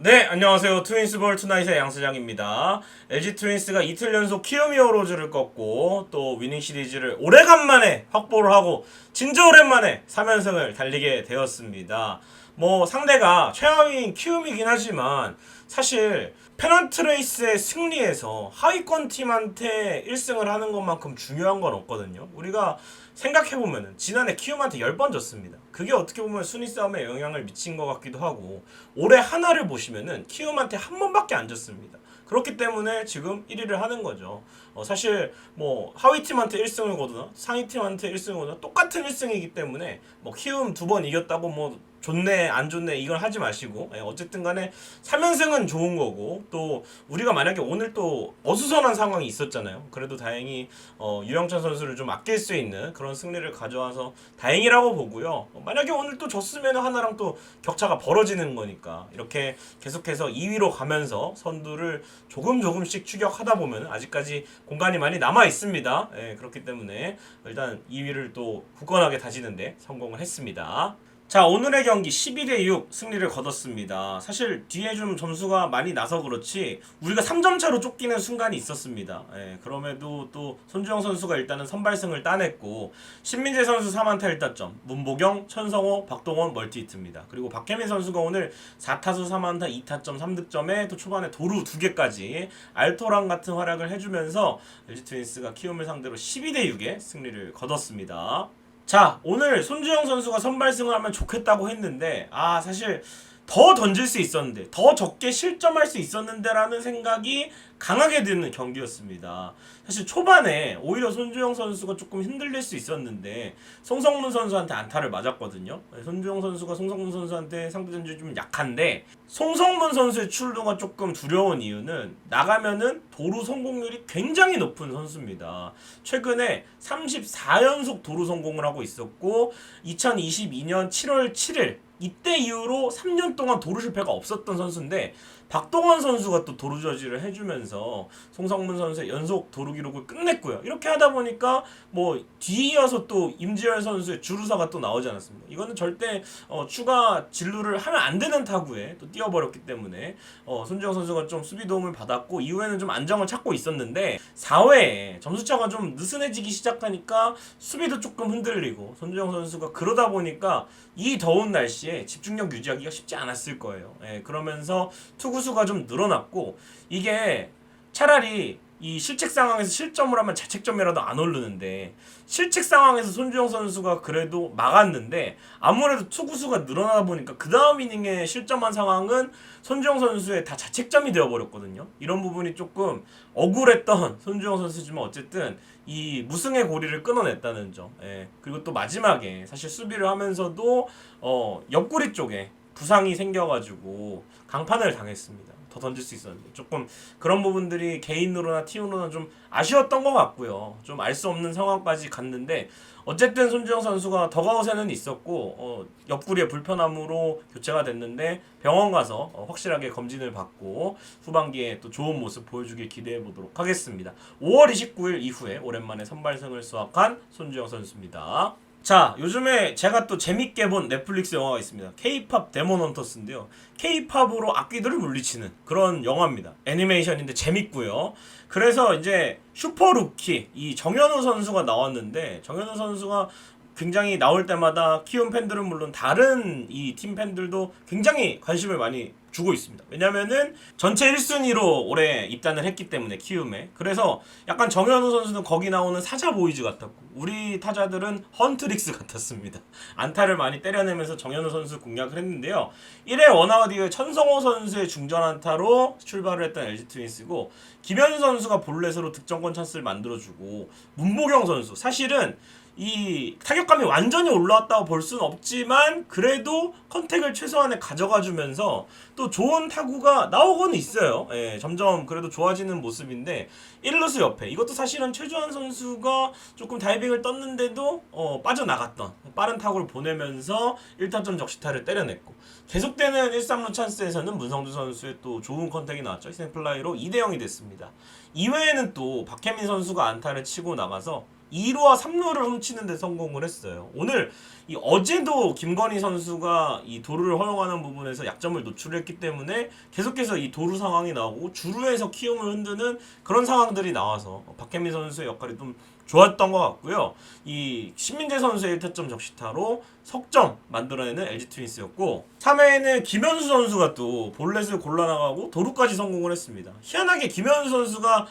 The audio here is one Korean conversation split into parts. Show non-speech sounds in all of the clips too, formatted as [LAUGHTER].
네, 안녕하세요. 트윈스볼 투나잇의 양수장입니다. LG 트윈스가 이틀 연속 키움 히어로즈를 꺾고 또 위닝 시리즈를 오래간만에 확보를 하고 진짜 오랜만에 3연승을 달리게 되었습니다. 뭐 상대가 최하위인 키움이긴 하지만 사실 페넌트 레이스의 승리에서 하위권 팀한테 1승을 하는 것만큼 중요한 건 없거든요. 우리가 생각해보면 지난해 키움한테 10번 졌습니다. 그게 어떻게 보면 순위 싸움에 영향을 미친 것 같기도 하고 올해 하나를 보시면은 키움한테 한 번밖에 안 졌습니다. 그렇기 때문에 지금 1위를 하는 거죠. 어, 사실 뭐 하위 팀한테 1승을 거두나 상위 팀한테 1승을 거두나 똑같은 1승이기 때문에 뭐 키움 두 번 이겼다고 뭐 좋네 안 좋네 이걸 하지 마시고 예, 어쨌든 간에 3연승은 좋은 거고 또 우리가 만약에 오늘 또 어수선한 상황이 있었잖아요. 그래도 다행히 어, 유영찬 선수를 좀 아낄 수 있는 그런 승리를 가져와서 다행이라고 보고요. 어, 만약에 오늘 또 졌으면 하나랑 또 격차가 벌어지는 거니까 이렇게 계속해서 2위로 가면서 선두를 조금 조금씩 추격하다 보면 아직까지 공간이 많이 남아 있습니다. 예, 그렇기 때문에 일단 2위를 또 굳건하게 다지는데 성공을 했습니다. 자 오늘의 경기 12대 6 승리를 거뒀습니다. 사실 뒤에 좀 점수가 많이 나서 그렇지 우리가 3점 차로 쫓기는 순간이 있었습니다. 예, 그럼에도 또 손주영 선수가 일단은 선발승을 따냈고 신민재 선수 3안타 1타점, 문보경, 천성호, 박동원 멀티히트입니다. 그리고 박혜민 선수가 오늘 4타수 3안타 2타점 3득점에 또 초반에 도루 2개까지 알토랑 같은 활약을 해주면서 LG 트윈스가 키움을 상대로 12대 6의 승리를 거뒀습니다. 자 오늘 손주영 선수가 선발 승을 하면 좋겠다고 했는데 아 사실 더 던질 수 있었는데 더 적게 실점할 수 있었는데라는 생각이 강하게 드는 경기였습니다. 사실 초반에 오히려 손주영 선수가 조금 흔들릴 수 있었는데 송성문 선수한테 안타를 맞았거든요. 네, 손주영 선수가 송성문 선수한테 상대 전술이 좀 약한데 송성문 선수의 출루가 조금 두려운 이유는 나가면은 도루 성공률이 굉장히 높은 선수입니다. 최근에 34연속 도루 성공을 하고 있었고 2022년 7월 7일 이때 이후로 3년 동안 도루 실패가 없었던 선수인데 박동원 선수가 또 도루 저지를 해주면서 송성문 선수의 연속 도루 기록을 끝냈고요. 이렇게 하다 보니까 뭐 뒤이어서 또 임지열 선수의 주루사가 또 나오지 않았습니다. 이거는 절대 어, 추가 진루를 하면 안 되는 타구에 또 뛰어버렸기 때문에 어, 손주영 선수가 좀 수비 도움을 받았고 이후에는 좀 안정을 찾고 있었는데 4회에 점수차가 좀 느슨해지기 시작하니까 수비도 조금 흔들리고 손주영 선수가 그러다 보니까 이 더운 날씨에 집중력 유지하기가 쉽지 않았을 거예요. 예, 그러면서 투구 수가 좀 늘어났고 이게 차라리 이 실책 상황에서 실점을 하면 자책점이라도 안 오르는데 실책 상황에서 손주영 선수가 그래도 막았는데 아무래도 투구수가 늘어나다 보니까 그 다음 이닝에 실점한 상황은 손주영 선수의 다 자책점이 되어버렸거든요. 이런 부분이 조금 억울했던 [LAUGHS] 손주영 선수지만 어쨌든 이 무승의 고리를 끊어냈다는 점. 예. 그리고 또 마지막에 사실 수비를 하면서도 어, 옆구리 쪽에 부상이 생겨가지고 강판을 당했습니다. 더 던질 수 있었는데 조금 그런 부분들이 개인으로나 팀으로나 좀 아쉬웠던 것 같고요. 좀 알 수 없는 상황까지 갔는데 어쨌든 손주영 선수가 더가웃에는 있었고 어, 옆구리에 불편함으로 교체가 됐는데 병원 가서 어, 확실하게 검진을 받고 후반기에 또 좋은 모습 보여주길 기대해 보도록 하겠습니다. 5월 29일 이후에 오랜만에 선발승을 수확한 손주영 선수입니다. 자, 요즘에 제가 또 재밌게 본 넷플릭스 영화가 있습니다. K-팝 데몬 헌터스인데요. K-팝으로 악귀들을 물리치는 그런 영화입니다. 애니메이션인데 재밌고요. 그래서 이제 슈퍼 루키 이 정현우 선수가 나왔는데 정현우 선수가 굉장히 나올 때마다 키움 팬들은 물론 다른 이 팀 팬들도 굉장히 관심을 많이 주고 있습니다. 왜냐면은 전체 1순위로 올해 입단을 했기 때문에 키움에. 그래서 약간 정현우 선수는 거기 나오는 사자 보이즈 같았고 우리 타자들은 헌트릭스 같았습니다. [LAUGHS] 안타를 많이 때려내면서 정현우 선수 공략을 했는데요. 1회 원아웃 이후에 천성호 선수의 중전 안타로 출발을 했던 LG 트윈스고 김현수 선수가 볼넷으로 득점권 찬스를 만들어주고 문보경 선수 사실은 이 타격감이 완전히 올라왔다고 볼 수는 없지만 그래도 컨택을 최소한에 가져가 주면서 또 좋은 타구가 나오고는 있어요. 예, 점점 그래도 좋아지는 모습인데 1루수 옆에 이것도 사실은 최주환 선수가 조금 다이빙을 떴는데도 어, 빠져나갔던 빠른 타구를 보내면서 1타점 적시타를 때려냈고 계속되는 1, 3루 찬스에서는 문성주 선수의 또 좋은 컨택이 나왔죠. 희생플라이로 2대 0이 됐습니다. 이외에는 또 박혜민 선수가 안타를 치고 나가서 2루와 3루를 훔치는 데 성공을 했어요. 오늘 이 어제도 김건희 선수가 이 도루를 허용하는 부분에서 약점을 노출했기 때문에 계속해서 이 도루 상황이 나오고 주루에서 키움을 흔드는 그런 상황들이 나와서 박혜민 선수의 역할이 좀 좋았던 것 같고요. 이 신민재 선수의 1타점 적시타로 석점 만들어내는 LG 트윈스였고 3회에는 김현수 선수가 또 볼넷을 골라나가고 도루까지 성공을 했습니다. 희한하게 김현수 선수가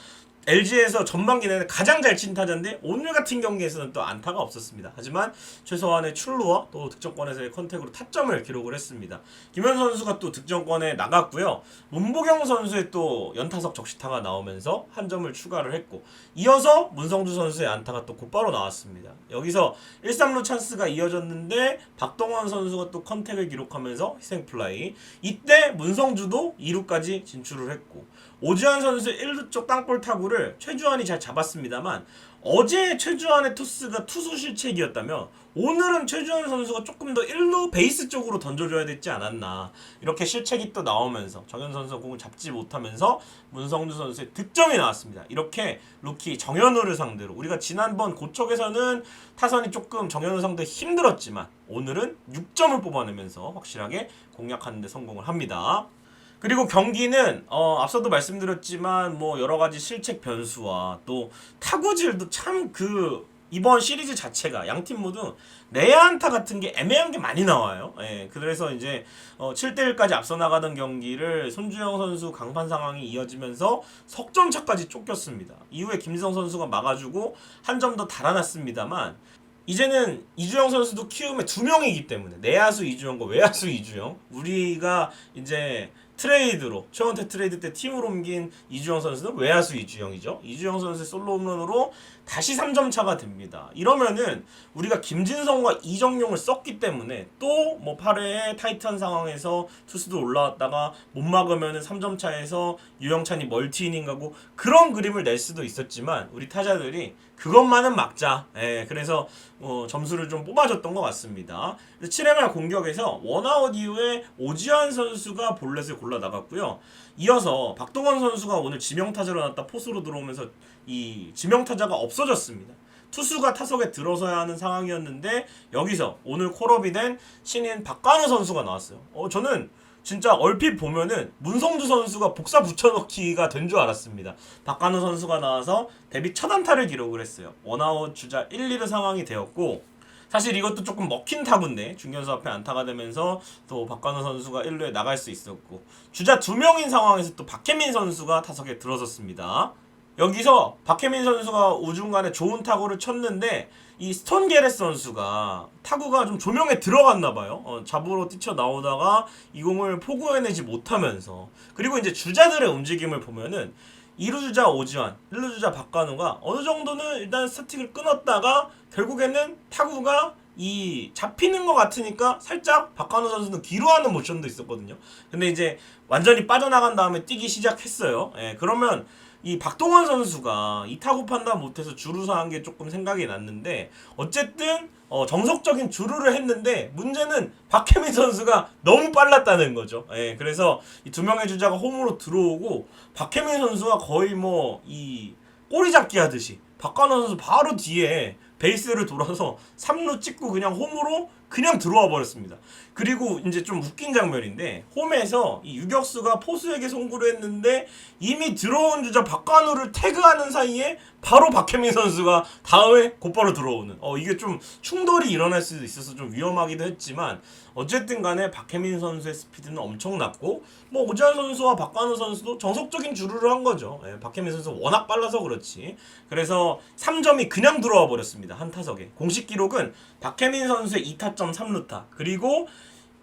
LG에서 전반기 내내 가장 잘 친 타자인데 오늘 같은 경기에서는 또 안타가 없었습니다. 하지만 최소한의 출루와 또 득점권에서의 컨택으로 타점을 기록을 했습니다. 김현 선수가 또 득점권에 나갔고요. 문보경 선수의 또 연타석 적시타가 나오면서 한 점을 추가를 했고 이어서 문성주 선수의 안타가 또 곧바로 나왔습니다. 여기서 1, 3루 찬스가 이어졌는데 박동원 선수가 또 컨택을 기록하면서 희생플라이 이때 문성주도 2루까지 진출을 했고 오지환 선수 1루 쪽 땅볼 타구를 최주환이 잘 잡았습니다만 어제 최주환의 투스가 투수 실책이었다면 오늘은 최주환 선수가 조금 더 1루 베이스 쪽으로 던져줘야 됐지 않았나 이렇게 실책이 또 나오면서 정현 선수 공을 잡지 못하면서 문성주 선수의 득점이 나왔습니다. 이렇게 루키 정현우를 상대로 우리가 지난번 고척에서는 타선이 조금 정현우 상대 힘들었지만 오늘은 6점을 뽑아내면서 확실하게 공략하는 데 성공을 합니다. 그리고 경기는 어, 앞서도 말씀드렸지만 뭐 여러 가지 실책 변수와 또 타구질도 참 그 이번 시리즈 자체가 양 팀 모두 내야 안타 같은 게 애매한 게 많이 나와요. 예, 그래서 이제 어, 7대 1까지 앞서 나가던 경기를 손주영 선수 강판 상황이 이어지면서 석점 차까지 쫓겼습니다. 이후에 김성 선수가 막아주고 한 점 더 달아났습니다만 이제는 이주영 선수도 키움에 두 명이기 때문에 내야수 이주영과 외야수 이주영 우리가 이제 트레이드로 최원태 트레이드 때 팀으로 옮긴 이주영 선수는 외야수 이주영이죠. 이주영 선수의 솔로 홈런으로 다시 3점 차가 됩니다. 이러면은 우리가 김진성과 이정용을 썼기 때문에 또 뭐 8회에 타이트한 상황에서 투수도 올라왔다가 못 막으면은 3점 차에서 유영찬이 멀티 이닝 가고 그런 그림을 낼 수도 있었지만 우리 타자들이 그것만은 막자. 예, 그래서 어, 점수를 좀 뽑아줬던 것 같습니다. 7회 말 공격에서 원아웃 이후에 오지환 선수가 볼넷을 골라 나갔고요. 이어서 박동원 선수가 오늘 지명타자로 나왔다 포수로 들어오면서 이 지명타자가 없어졌습니다. 투수가 타석에 들어서야 하는 상황이었는데 여기서 오늘 콜업이 된 신인 박관우 선수가 나왔어요. 어, 저는 진짜 얼핏 보면은 문성주 선수가 복사 붙여넣기가 된 줄 알았습니다. 박관우 선수가 나와서 데뷔 첫 안타를 기록을 했어요. 원아웃 주자 1, 2루 상황이 되었고 사실 이것도 조금 먹힌 타구인데 중견수 앞에 안타가 되면서 또 박관우 선수가 1루에 나갈 수 있었고 주자 두 명인 상황에서 또 박혜민 선수가 타석에 들어섰습니다. 여기서 박혜민 선수가 우중간에 좋은 타구를 쳤는데 이 스톤 게레스 선수가 타구가 좀 조명에 들어갔나 봐요. 어, 잡으러 뛰쳐 나오다가 이 공을 포구해내지 못하면서 그리고 이제 주자들의 움직임을 보면은 2루 주자 오지환, 1루 주자 박관우가 어느 정도는 일단 스틱을 끊었다가 결국에는 타구가 이 잡히는 것 같으니까 살짝 박관우 선수는 뒤로 하는 모션도 있었거든요. 근데 이제 완전히 빠져나간 다음에 뛰기 시작했어요. 예, 그러면 이 박동원 선수가 이 타구 판단 못해서 주루사 한 게 조금 생각이 났는데 어쨌든 어, 정석적인 주루를 했는데 문제는 박혜민 선수가 너무 빨랐다는 거죠. 예, 그래서 이 두 명의 주자가 홈으로 들어오고 박혜민 선수가 거의 뭐 이 꼬리 잡기 하듯이 박관원 선수 바로 뒤에 베이스를 돌아서 3루 찍고 그냥 홈으로 그냥 들어와 버렸습니다. 그리고 이제 좀 웃긴 장면인데 홈에서 이 유격수가 포수에게 송구를 했는데 이미 들어온 주자 박관우를 태그하는 사이에 바로 박혜민 선수가 다음에 곧바로 들어오는 어 이게 좀 충돌이 일어날 수도 있어서 좀 위험하기도 했지만 어쨌든 간에 박혜민 선수의 스피드는 엄청났고 뭐 오지환 선수와 박관우 선수도 정석적인 주루를 한 거죠. 예, 박혜민 선수 워낙 빨라서 그렇지. 그래서 3점이 그냥 들어와 버렸습니다. 한 타석에. 공식 기록은 박혜민 선수의 2타 점 3루타 그리고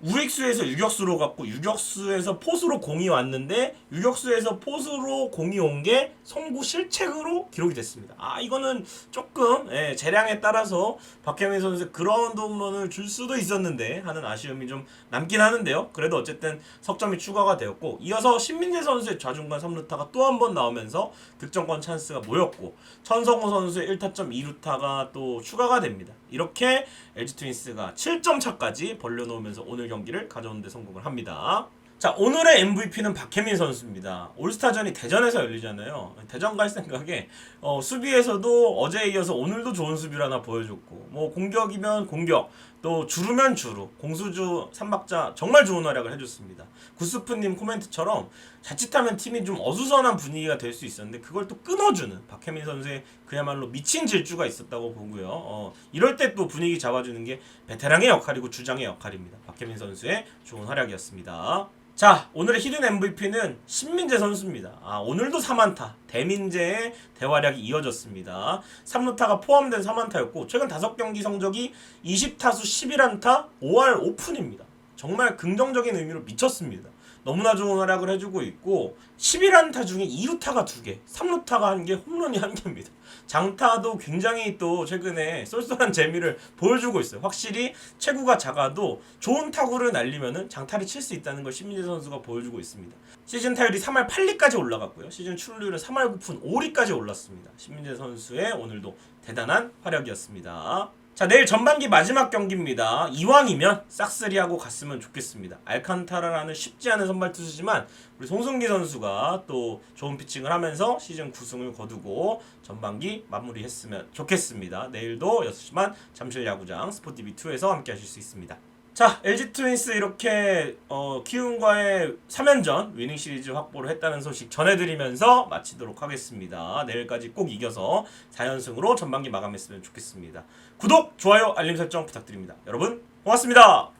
우익수에서 유격수로 갔고 유격수에서 포수로 공이 왔는데 유격수에서 포수로 공이 온 게 송구 실책으로 기록이 됐습니다. 아 이거는 조금 예, 재량에 따라서 박혜민 선수 그라운드 홈런을 줄 수도 있었는데 하는 아쉬움이 좀 남긴 하는데요. 그래도 어쨌든 석점이 추가가 되었고 이어서 신민재 선수의 좌중간 3루타가 또 한 번 나오면서 득점권 찬스가 모였고 천성호 선수의 1타점 2루타가 또 추가가 됩니다. 이렇게 LG 트윈스가 7점 차까지 벌려놓으면서 오늘 경기를 가져오는 데 성공을 합니다. 자 오늘의 MVP는 박혜민 선수입니다. 올스타전이 대전에서 열리잖아요. 대전 갈 생각에 어, 수비에서도 어제에 이어서 오늘도 좋은 수비를 하나 보여줬고 뭐 공격이면 공격 또 주루면 주루 공수주 삼박자 정말 좋은 활약을 해줬습니다. 구스프님 코멘트처럼 자칫하면 팀이 좀 어수선한 분위기가 될 수 있었는데 그걸 또 끊어주는 박혜민 선수의 그야말로 미친 질주가 있었다고 보고요. 어, 이럴 때 또 분위기 잡아주는 게 베테랑의 역할이고 주장의 역할입니다. 박혜민 선수의 좋은 활약이었습니다. 자, 오늘의 히든 MVP는 신민재 선수입니다. 아, 오늘도 3안타. 대민재의 대활약이 이어졌습니다. 3루타가 포함된 3안타였고, 최근 5경기 성적이 20타수 11안타, 5할 오픈입니다. 정말 긍정적인 의미로 미쳤습니다. 너무나 좋은 활약을 해주고 있고 11안타 중에 2루타가 2개, 3루타가 1개, 홈런이 1개입니다. 장타도 굉장히 또 최근에 쏠쏠한 재미를 보여주고 있어요. 확실히 체구가 작아도 좋은 타구를 날리면은 장타를 칠 수 있다는 걸 신민재 선수가 보여주고 있습니다. 시즌 타율이 3할 8리까지 올라갔고요. 시즌 출루율은 3할 9푼 5리까지 올랐습니다. 신민재 선수의 오늘도 대단한 활약이었습니다. 자 내일 전반기 마지막 경기입니다. 이왕이면 싹쓸이하고 갔으면 좋겠습니다. 알칸타라라는 쉽지 않은 선발 투수지만 우리 송승기 선수가 또 좋은 피칭을 하면서 시즌 9승을 거두고 전반기 마무리했으면 좋겠습니다. 내일도 6시만 잠실 야구장 스포티비2에서 함께 하실 수 있습니다. 자, LG 트윈스 이렇게 어, 키움과의 3연전 위닝 시리즈 확보를 했다는 소식 전해드리면서 마치도록 하겠습니다. 내일까지 꼭 이겨서 4연승으로 전반기 마감했으면 좋겠습니다. 구독, 좋아요, 알림 설정 부탁드립니다. 여러분, 고맙습니다.